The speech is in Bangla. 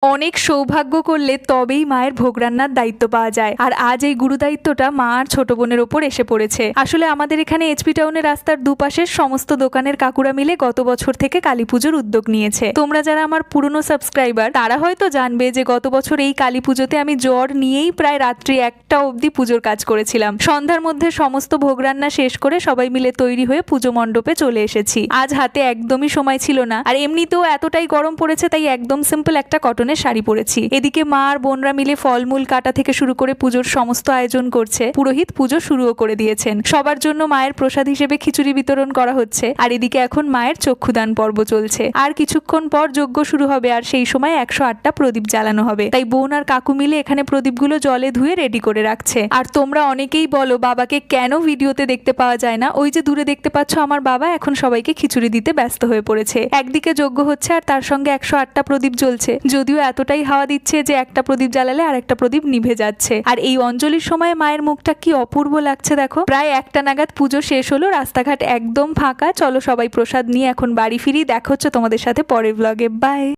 oh অনেক সৌভাগ্য করলে তবেই মায়ের ভোগ রান্নার দায়িত্ব পাওয়া যায়। আর আজ এই গুরু দায়িত্বটা মা আর ছোট বোনের ওপর এসে পড়েছে। আসলে আমাদের এখানে এইচপি টাউনের রাস্তার দুপাশের সমস্ত দোকানের কাকুরা মিলে গত বছর থেকে কালী পুজোর উদ্যোগ নিয়েছে। তোমরা যারা আমার পুরনো সাবস্ক্রাইবার, তারা হয়তো জানবে যে গত বছর এই কালী পুজোতে আমি জ্বর নিয়েই প্রায় রাত্রি একটা অবধি পুজোর কাজ করেছিলাম। সন্ধ্যার মধ্যে সমস্ত ভোগ রান্না শেষ করে সবাই মিলে তৈরি হয়ে পুজো মণ্ডপে চলে এসেছি। আজ হাতে একদমই সময় ছিল না। আর এমনিতেও এতটাই গরম পড়েছে, তাই একদম সিম্পল একটা কটনের শাড়ি পরেছি। এদিকে মা আর বোনরা মিলে ফলমূল কাটা থেকে শুরু করে পুজোর সমস্ত আয়োজন করছে। পুরোহিত পুজো শুরুও করে দিয়েছেন। সবার জন্য মায়ের প্রসাদ হিসেবে খিচুড়ি বিতরণ করা হচ্ছে। আর এদিকে এখন মায়ের চক্ষুদান পর্ব চলছে। আর কিছুক্ষণ পর যজ্ঞ শুরু হবে আর সেই সময় একশো আটটা প্রদীপ জ্বালানো হবে। তাই বোন আর কাকু মিলে এখানে প্রদীপগুলো জলে ধুয়ে রেডি করে রাখছে। আর তোমরা অনেকেই বলো, বাবাকে কেন ভিডিওতে দেখতে পাওয়া যায় না? ওই যে দূরে দেখতে পাচ্ছ আমার বাবা এখন সবাইকে খিচুড়ি দিতে ব্যস্ত হয়ে পড়েছে। একদিকে যজ্ঞ হচ্ছে আর তার সঙ্গে একশো আটটা প্রদীপ জ্বলছে। যদিও এতটাই হাওয়া দিচ্ছে যে একটা প্রদীপ জ্বালালে আর একটা প্রদীপ নিভে যাচ্ছে। আর এই অঞ্জলির সময় মায়ের মুখটা কি অপূর্ব লাগছে দেখো। প্রায় একটা নাগাদ পুজো শেষ হলো, রাস্তাঘাট একদম ফাঁকা। চলো সবাই প্রসাদ নিয়ে এখন বাড়ি ফিরি। দেখা হচ্ছে তোমাদের সাথে পরের ব্লগে বাই